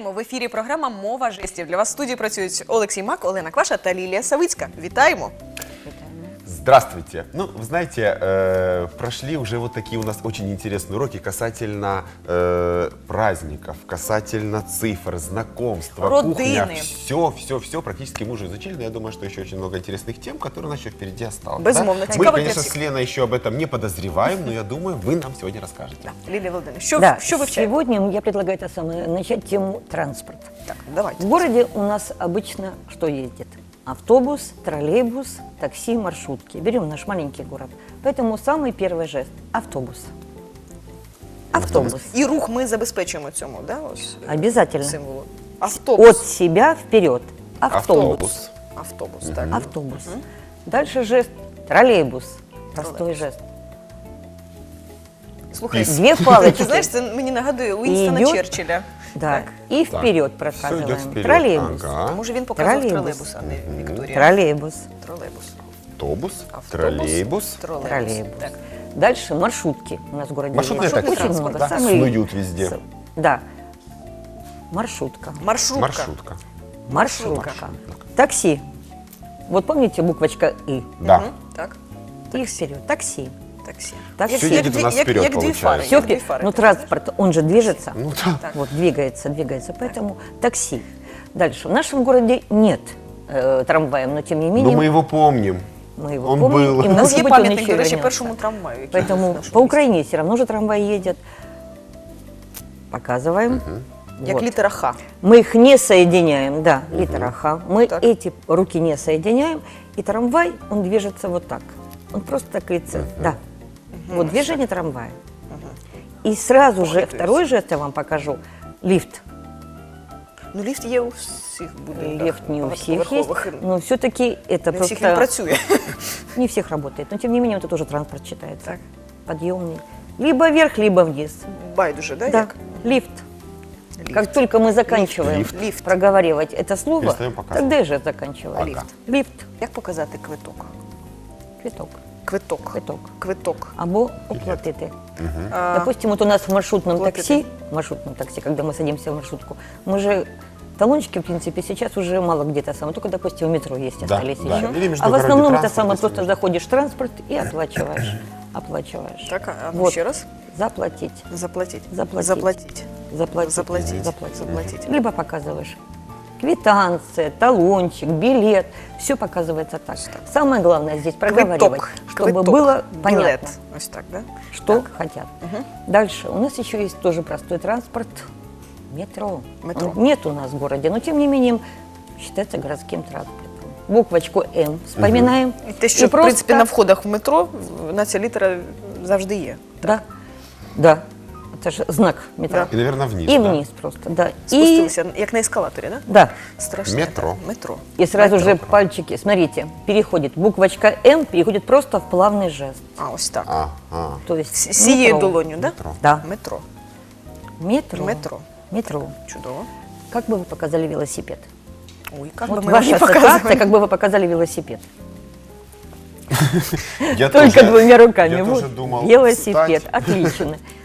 Вітаємо в ефірі. Програма Мова жестів. Для вас в студії працюють Олексій Мак, Олена Кваша та Лілія Савицька. Вітаємо! Здравствуйте. Ну, вы знаете, э, прошли уже вот такие у нас очень интересные уроки касательно э, праздников, касательно цифр, знакомства, Родины. кухня. Все, все, все практически мы уже изучили, но я думаю, что еще очень много интересных тем, которые у нас еще впереди осталось. Безумовно, Мы, цікаво для конечно, всіх. с Леной еще об этом не подозреваем, но я думаю, вы нам сегодня расскажете. Лілія Володимирівна, що, Да, що ви вчаєте? сегодня я предлагаю это самое, начать тему транспорт. Так, давайте. В городе у нас обычно что ездит? Автобус, троллейбус, такси, маршрутки. Берем наш маленький город. Поэтому самый первый жест – автобус. Автобус. І рух ми забезпечуємо цьому, да? Ось е, Обязательно. символу. Автобус. От себя вперед. Автобус. Автобус. Автобус, так. Автобус. Дальше жест – троллейбус. Простой Троллейбус. жест. Слухай, Две палочки. знаєш, це мені нагадує Уінстона Ідет. Черчилля. Да. Так. И Так. вперед Все идет просказываем. вперед. Троллейбус. Ага. Може він показував Тролейбус. тролейбус, а не Вікторія. Троллейбус. Тролейбус. Автобус, Автобус, троллейбус. тролейбус. Троллейбус. Так. Дальше маршрутки у нас в городе. Маршрутный есть. такси, Очень много. да? Самые- Снуют везде. с- Да. Маршрутка. Маршрутка. Маршрутка. Маршрутка. Такси. Вот помните буквочка «и»? Да. Мгм, Так. И вперед. Такси. Таксі. Таксі. Як, Всё як, едет у дві- нас як, вперед, як дві получается. фари. Все як дві фари. Ну, транспорт, он же движется. Ну да. Так. Вот, двигается, двигается. Поэтому такси. Дальше. В нашем городе нет э, трамваев, но тем не Но менее мы его помним. мы его он помним. был. И У нас может є быть, он пам'ятник, еще до речі, вернется. першому трамваю. який Поэтому в нашому по місті. Украине все равно же трамвай едет. Показываем. Як Вот. літера Х. Мы их не соединяем, да, литера Х. Мы Так. эти руки не соединяем, и трамвай, он движется вот так. Он просто так лицо, да. Вот движение трамвая. И сразу же Похитуется. второй жест я вам покажу. Лифт. Ну, ліфт є у всіх будинках. Лифт не у всех есть, багатоповерхових. но все-таки это Не просто... всіх він працює. Не всех работает, но тем не менее это тоже транспорт считается. Так. Подъемный. Либо вверх, либо вниз. Байдуже, да? Да, Як? лифт. Ліфт. Как только мы заканчиваем Лифт. Лифт. проговаривать это слово, Перестаем показывать. тогда же заканчиваем. Лифт. Лифт. Як показати квиток? Квиток. Квиток. Квиток. Квиток. Або оплатити. А, Допустим, вот у нас в маршрутном Оплатити. такси, в маршрутном такси, когда мы садимся в маршрутку, мы же талончики, в принципе, сейчас уже мало где-то самое, только, допустим, в метро есть, Да, остались да. еще. Или А в основном это транспорт, самое, просто заходишь в транспорт и оплачиваешь. Оплачиваешь. Так, а ну Вот. ще раз. Заплатить. Заплатіть. Заплатить. Заплатіть. Заплатить. Заплатить. Заплатить. Заплатить. Либо показываешь квитанция, талончик, билет, все показывается так. Самое главное здесь проговаривать, Квиток. чтобы Квиток. было понятно. Білет. Ось так, да? что хотят. Дальше у нас еще есть тоже простой транспорт метро. Метро. Он нет у нас в городе, но тем не менее считается городским транспортом. Буквочку М вспоминаем. І те, що, И в принципі, просто- на входах в метро на ця літера завжди є. Да, да. Это же знак метро. И, наверное, вниз. И да? вниз просто, да. И, Спустилися, як на ескалаторі, да? да. Страшне. Метро. так. Метро. И сразу Метро. же пальчики, смотрите, переходит. Буквочка М переходит просто в плавный жест. А, ось так. А, а. То есть З цією метро. долоню, да? Метро. Да. Метро. Метро. Метро. Метро. Чудово. Как бы вы показали велосипед? Ой, як Вот би ми ваша не ассоциация, показували. как бы вы показали велосипед. Я Только тоже- двумя руками. Я Вот. тоже думал Велосипед, встать. отлично.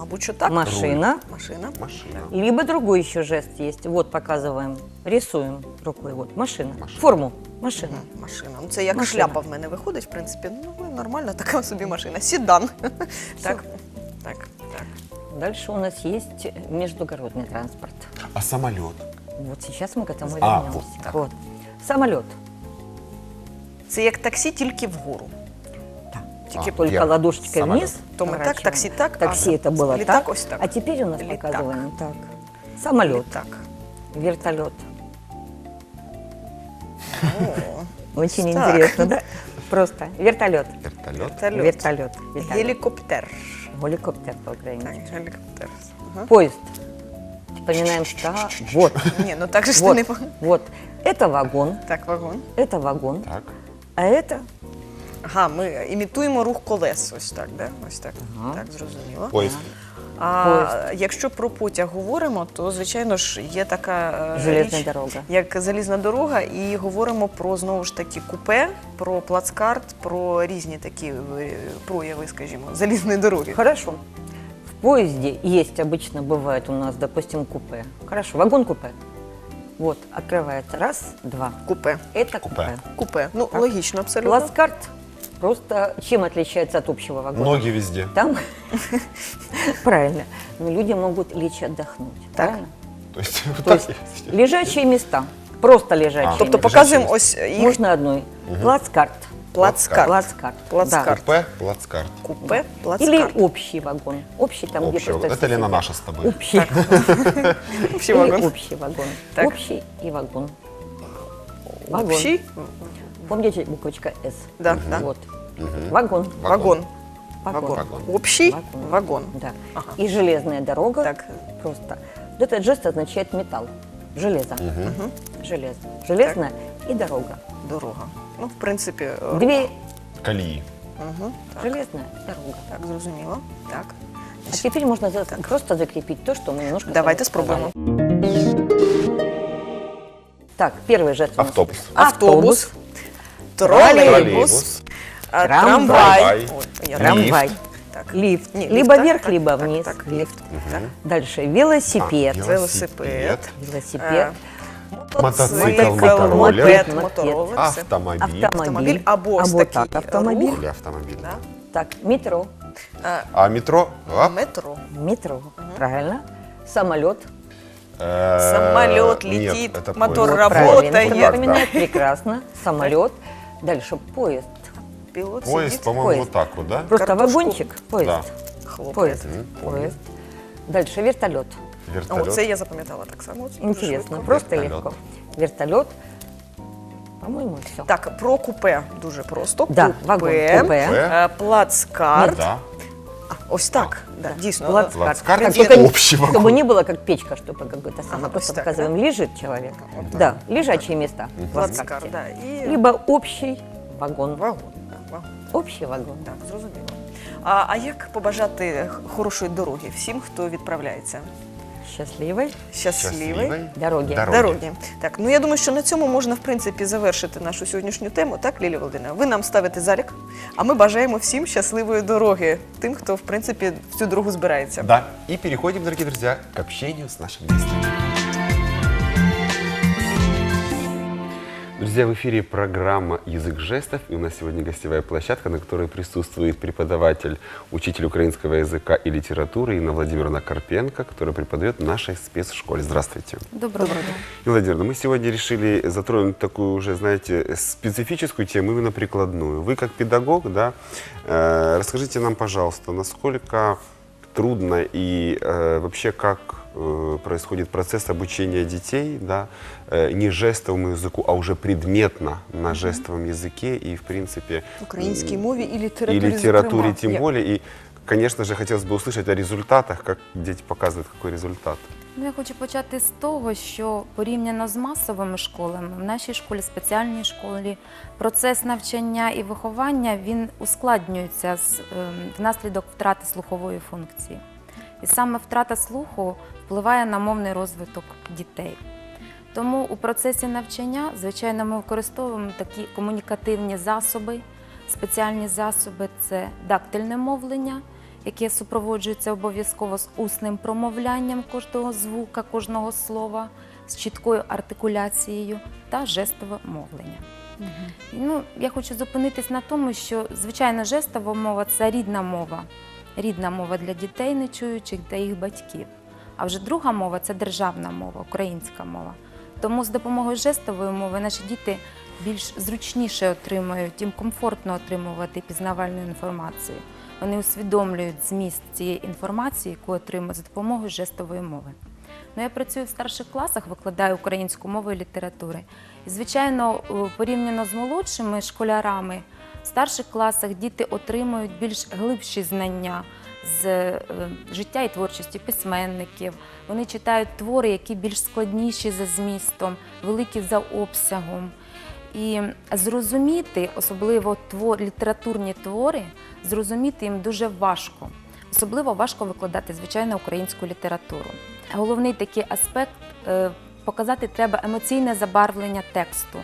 мабуть, що так. Машина. Машина. Машина. Либо другой еще жест есть. Вот показываем, рисуем рукой. Вот машина. Форму. Машина. Мгм, Машина. Ну, це як Машина. шляпа в мене виходить, в принципі. Ну, нормальна така собі машина. Сідан. Так, так, так. Дальше у нас есть междугородный транспорт. А самолет? Вот сейчас мы к этому А, вернемся. вот так. Вот. Самолет. Це як таксі, тільки вгору. Тільки А, только вверх. ладошечкой Самолет. вниз. То мы так, поворачиваем. такси так, а Такси это было летак так. ось так. А теперь у нас Летак. показываем так. Самолет, Так. вертолет. О, Очень Так. интересно, да? Просто вертолет. Вертолет? вертольот. Вертолет. вертолет. Гелікоптер. Геликоптер Так, по-украински. гелікоптер. Ага. Поезд. Вспоминаем, что вот, Ні, ну так же ж ти вот, не... по- вот. Это вагон, Так, вагон. это вагон, Так. а это Ага, ми імітуємо рух колес. Ось так, да? Ось так. Ага. Так, зрозуміло. Поезд. А Поїзд. якщо про потяг говоримо, то звичайно ж є така е, Железна річ, дорога. як залізна дорога, і говоримо про знову ж таки купе, про плацкарт, про різні такі е, прояви, скажімо, залізної дороги. Хорошо. В поезде есть обычно бывает у нас, допустим, купе. Хорошо, вагон-купе. Вот, открывается. Раз, два. Купе. Это Купе. купе. Купе. Ну, Так. логічно, абсолютно. Плацкарт просто чем отличается от общего вагона? Ноги везде. Там, правильно, но люди могут лечь отдохнуть. Так. Правильно? То есть вот То так есть есть. лежачие места, просто лежачие А, места. Тобто Лежачі показуємо місця. ось їх Можно одной. Плацкарт. плацкарт. Плацкарт. Плацкарт. Да. Купе, плацкарт. Купе, Или плацкарт. общий вагон. Общий там, где Общего. просто Это все Лена сидят. наша с тобой. Общий. Общий Или вагон. общий вагон. Так. Общий и вагон. Вагон. Общий? Помните буквочка С? Да, да. Вот. Вагон. Вагон. Вагон. Вагон. Общий Вагон. вагон. Да. Ага. И железная дорога. Так. Просто. Вот этот жест означает металл. Железо. Железо. Железная и дорога. Дорога. Ну, в принципі, е, Две Колеи. Мгм. Так, железная дорога. так, зрозуміло. Так. А теперь можно за- просто закрепить то, что мы немножко... с Давайте вами сказали. спробуємо. Так, первый жест. у нас. Автобус. Автобус, Троллейбус. а, Трамвай. трамвай. Ой, я Трамвай. Лифт. Так. Лифт. Не, либо лифт, вверх, так, либо так, вниз. так, лифт. Так. Дальше велосипед. А, Велосипед. Велосипед. Мотоцикл, Мотоцикл, мотороллер. мопед, мотороллер. все. Автомобиль. Автомобиль. Автомобіль або ось Або такий так, автомобіль. рух. Или автомобиль. Да. Так, метро. А, А метро? А? Метро. Метро. Правильно. Самолет. Э, Самолет нет, летит, это мотор поезд. работает. Правильно. Прекрасно. Самолет. Дальше поезд. Пілот Поезд, сидить, по-моему, Поезд. вот так вот, да? Просто Картошку. вагончик. Поезд. Да. Поезд. Мгм, помню. Поезд. Дальше вертолет. О, Вертолет. це я запам'ятала так само. Дуже Интересно. швидко. Просто Вертолет. легко. Вертолет. По-моему, все. Так, про купе дуже просто. Да, купе, вагон, купе. е, плацкарт. Да. А, ось так, да, дійсно. Плацкарт. Плацкарт Так, это только не- общий вагон. Чтобы не было как печка, чтобы как бы это самое. Ага, просто вот так, показываем, лежит человек. Вот Да, лежачие места. в Плацкарт, плацкарте. да. І Либо общий вагон. вагон. да, вагон. Общий вагон. Так, зрозуміло. А, а як побажати хорошої дороги всім, хто відправляється? Счастливой Щасливий. Счастливой дороги. Дороги. Дороги. Так, ну я думаю, що на цьому можна в принципі завершити нашу сьогоднішню тему. Так, Лілі Володимирівна? Ви нам ставите залік, а ми бажаємо всім щасливої дороги, тим, хто в принципі в цю дорогу збирається. Да. И переходим, дорогие друзья, к общению с нашим гостем. Друзья, в эфире программа «Язык жестов». И у нас сегодня гостевая площадка, на которой присутствует преподаватель, учитель украинского языка и литературы Инна Владимировна Карпенко, которая преподает в нашей спецшколе. Здравствуйте. Доброго дня. Инна Владимировна, мы сегодня решили затронуть такую уже, знаете, специфическую тему, именно прикладную. Вы как педагог, да, э, расскажите нам, пожалуйста, насколько трудно и э, вообще как происходит процесс обучения детей, да, э, не жестовому языку, а уже предметно на жестовом языке и, в принципе, Українській м, мові і и літературі. литературе зокрема. тем Як? более. И, конечно же, хотелось бы услышать о результатах, как дети показывают, какой результат. Ну, я хочу почати з того, що порівняно з масовими школами, в нашій школі, спеціальній школі, процес навчання і виховання він ускладнюється з, ем, внаслідок втрати слухової функції. І саме втрата слуху впливає на мовний розвиток дітей. Тому у процесі навчання, звичайно, ми використовуємо такі комунікативні засоби, спеціальні засоби це дактильне мовлення, яке супроводжується обов'язково з усним промовлянням кожного звука, кожного слова, з чіткою артикуляцією та жестове мовлення. Ну, я хочу зупинитись на тому, що звичайно жестова мова це рідна мова, рідна мова для дітей нечуючих та їх батьків. А вже друга мова це державна мова, українська мова. Тому з допомогою жестової мови наші діти більш зручніше отримують, їм комфортно отримувати пізнавальну інформацію. Вони усвідомлюють зміст цієї інформації, яку отримують за допомогою жестової мови. Ну, я працюю в старших класах, викладаю українську мову і літератури. І, звичайно, порівняно з молодшими школярами, в старших класах діти отримують більш глибші знання з е, життя і творчості письменників. Вони читають твори, які більш складніші за змістом, великі за обсягом. І зрозуміти, особливо твор, літературні твори, зрозуміти їм дуже важко. особливо важко викладати звичайно українську літературу. Головний такий аспект е, показати треба емоційне забарвлення тексту.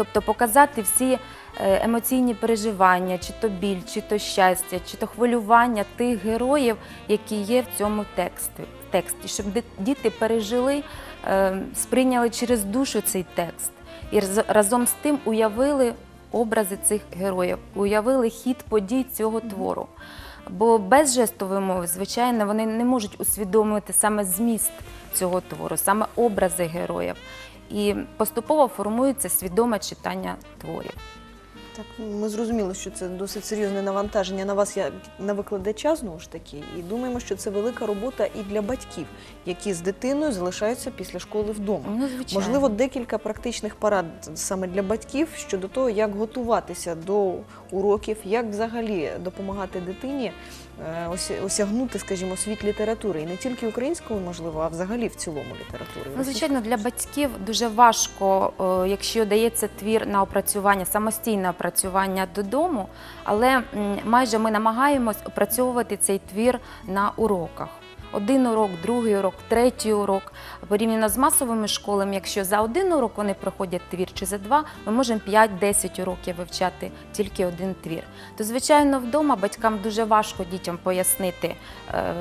Тобто показати всі е, емоційні переживання, чи то біль, чи то щастя, чи то хвилювання тих героїв, які є в цьому тексті, тексті щоб діти пережили, е, сприйняли через душу цей текст і раз- разом з тим уявили образи цих героїв, уявили хід подій цього твору. Бо без жестової мови, звичайно, вони не можуть усвідомити саме зміст цього твору, саме образи героїв. І поступово формується свідоме читання творів. Так, ми зрозуміли, що це досить серйозне навантаження на вас, як на викладача, знову ж таки, і думаємо, що це велика робота і для батьків, які з дитиною залишаються після школи вдома. Ну, звичайно. Можливо, декілька практичних порад саме для батьків щодо того, як готуватися до уроків, як взагалі допомагати дитині осягнути, скажімо, світ літератури, і не тільки української, можливо, а взагалі в цілому літератури. Ну, звичайно, для батьків дуже важко, е, якщо дається твір на опрацювання, самостійне опрацювання додому, але майже ми намагаємось опрацьовувати цей твір на уроках. Один урок, другий урок, третій урок. Порівняно з масовими школами, якщо за один урок вони проходять твір чи за два, ми можемо 5-10 уроків вивчати тільки один твір. То, звичайно, вдома батькам дуже важко дітям пояснити е,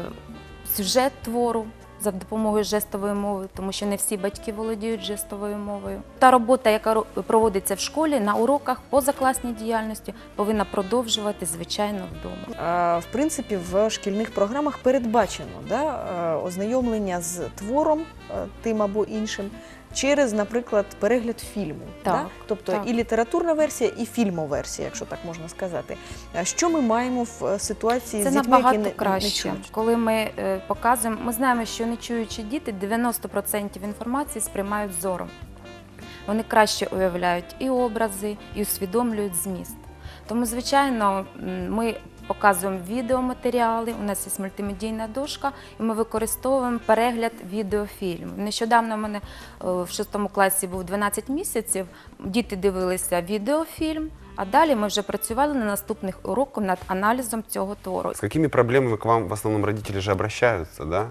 сюжет твору за допомогою жестової мови, тому що не всі батьки володіють жестовою мовою. Та робота, яка проводиться в школі на уроках позакласній діяльності, повинна продовжувати звичайно вдома. В принципі, в шкільних програмах передбачено да, е, ознайомлення з твором е, тим або іншим через, наприклад, перегляд фільму. Так, да? Тобто так. і літературна версія, і фільмоверсія, якщо так можна сказати. А Що ми маємо в е, ситуації Це з дітьми, які не, не чують? коли ми е, показуємо. Ми знаємо, що нечуючі діти 90% інформації сприймають зором. Вони краще уявляють і образи, і усвідомлюють зміст. Тому, звичайно, ми показуємо відеоматеріали. У нас є мультимедійна дошка, і ми використовуємо перегляд відеофільмів. Нещодавно в мене е, в шостому класі був 12 місяців. Діти дивилися відеофільм. А далі ми вже працювали на наступних уроках над аналізом цього твору. З якими проблемами к вам в основному родителі вже обращаються, да?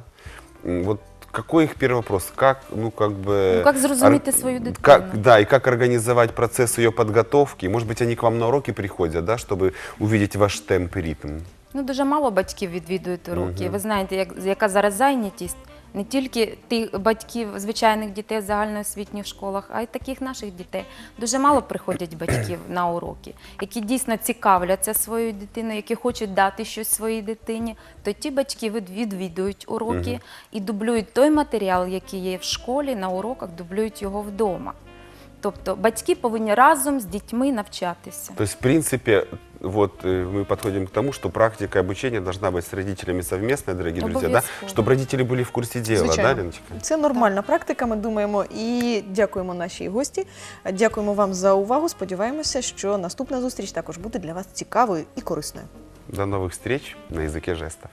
Вот какой их первый вопрос? Как, ну, как бы... Ну, как зрозуміти ор- свою дитину? Как, да, и как организовать процесс ее подготовки? Может быть, они к вам на уроки приходят, да, чтобы увидеть ваш темп и ритм? Ну, дуже мало батьків відвідують уроки. Мгм. Ви знаєте, як, яка зараз зайнятість не тільки тих батьків звичайних дітей в загальноосвітніх школах, а й таких наших дітей. Дуже мало приходять батьків на уроки, які дійсно цікавляться своєю дитиною, які хочуть дати щось своїй дитині. То ті батьки від- відвідують уроки і дублюють той матеріал, який є в школі, на уроках, дублюють його вдома. Тобто батьки повинні разом з дітьми навчатися. То есть, в принципе, вот э, мы подходим к тому, что практика обучения должна быть с родителями совместная, дорогие друзья, да? Обовязково. Чтобы родители были в курсе дела, Звичайно. да, Леночка? Це нормальна практика, ми думаємо, і дякуємо нашій гості. Дякуємо вам за увагу. Сподіваємося, що наступна зустріч також буде для вас цікавою і корисною. До новых встреч на языке жестов.